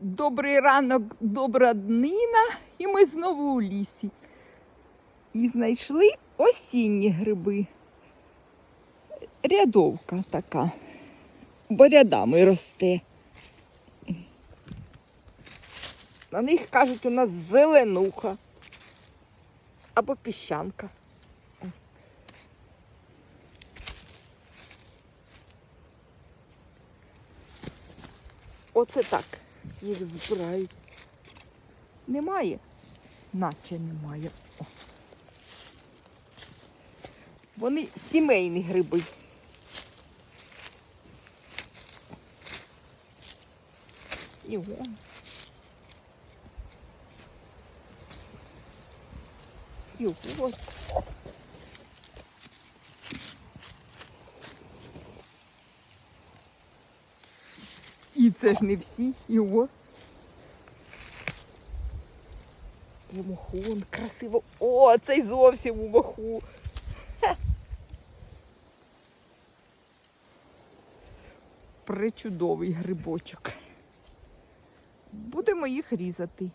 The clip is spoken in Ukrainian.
Добрий ранок, добра днина, і ми знову у лісі. І знайшли осінні гриби. Рядовка така, бо рядами росте. На них кажуть у нас зеленуха або піщанка. Оце так їх збирають. Немає? Наче немає. О. Вони сімейні гриби. І вон. І ось. І це ж не всі, і о. І он красиво. О, цей зовсім у маху. Хе. Причудовий грибочок. Будемо їх різати.